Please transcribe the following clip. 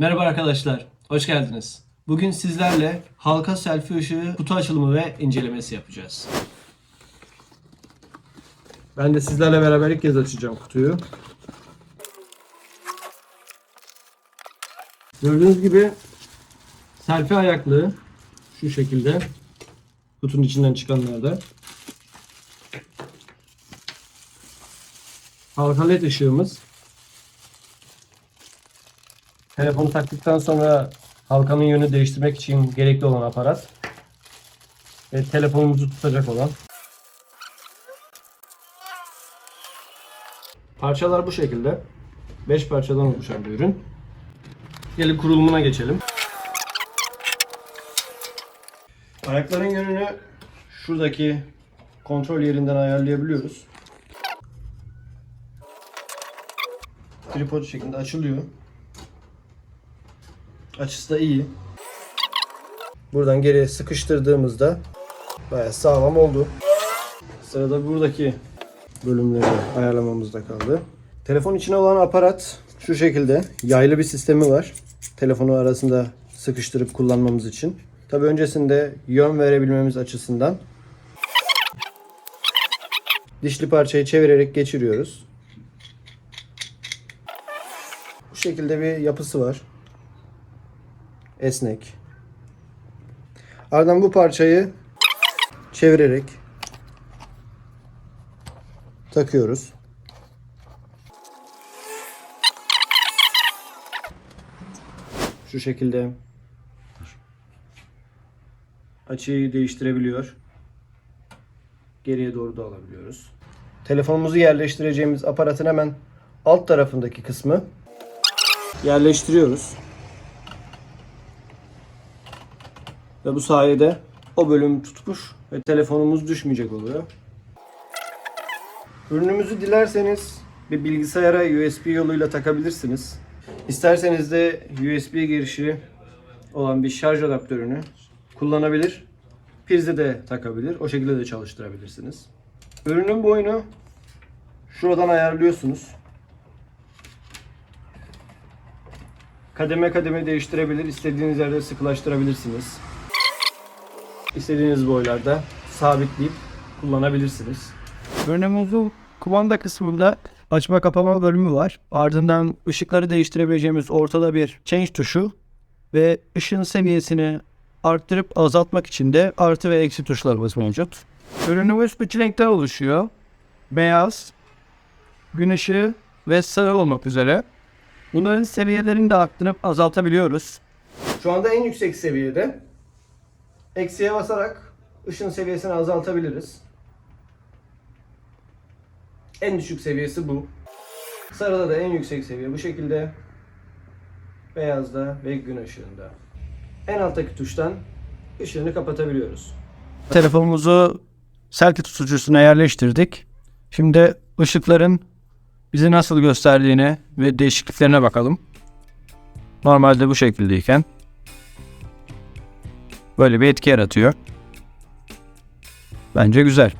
Merhaba arkadaşlar, hoş geldiniz. Bugün sizlerle halka selfie ışığı kutu açılımı ve incelemesi yapacağız. Ben de sizlerle beraber ilk kez açacağım kutuyu. Gördüğünüz gibi selfie ayaklığı şu şekilde kutunun içinden çıkanlarda. Halka led ışığımız Telefonu taktıktan sonra halkanın yönünü değiştirmek için gerekli olan aparat. Ve telefonumuzu tutacak olan. Parçalar bu şekilde. 5 parçadan oluşan bir ürün. Gelin kurulumuna geçelim. Ayakların yönünü şuradaki kontrol yerinden ayarlayabiliyoruz. Tripod şeklinde açılıyor. Açısı da iyi. Buradan geriye sıkıştırdığımızda bayağı sağlam oldu. Sırada buradaki bölümleri ayarlamamızda kaldı. Telefon içine olan aparat şu şekilde yaylı bir sistemi var. Telefonu arasında sıkıştırıp kullanmamız için. Tabi öncesinde yön verebilmemiz açısından dişli parçayı çevirerek geçiriyoruz. Bu şekilde bir yapısı var esnek. Ardından bu parçayı çevirerek takıyoruz. Şu şekilde açıyı değiştirebiliyor. Geriye doğru da alabiliyoruz. Telefonumuzu yerleştireceğimiz aparatın hemen alt tarafındaki kısmı yerleştiriyoruz. Ve bu sayede o bölüm tutmuş ve telefonumuz düşmeyecek oluyor. Ürünümüzü dilerseniz bir bilgisayara USB yoluyla takabilirsiniz. İsterseniz de USB girişi olan bir şarj adaptörünü kullanabilir. Prize de takabilir. O şekilde de çalıştırabilirsiniz. Ürünün boyunu şuradan ayarlıyorsunuz. Kademe kademe değiştirebilir. İstediğiniz yerde sıkılaştırabilirsiniz. İstediğiniz boylarda sabitleyip kullanabilirsiniz. Ürünümüzün kumanda kısmında açma kapama bölümü var. Ardından ışıkları değiştirebileceğimiz ortada bir change tuşu ve ışığın seviyesini arttırıp azaltmak için de artı ve eksi tuşlarımız mevcut. Ürünümüz üç renkten oluşuyor. Beyaz, gün ışığı ve sarı olmak üzere. Bunların seviyelerini de arttırıp azaltabiliyoruz. Şu anda en yüksek seviyede. Eksiye basarak ışın seviyesini azaltabiliriz. En düşük seviyesi bu. Sarıda da en yüksek seviye bu şekilde. Beyazda ve gün ışığında. En alttaki tuştan ışığını kapatabiliyoruz. Telefonumuzu selfie tutucusuna yerleştirdik. Şimdi ışıkların bizi nasıl gösterdiğine ve değişikliklerine bakalım. Normalde bu şekildeyken böyle bir etki yaratıyor. Bence güzel.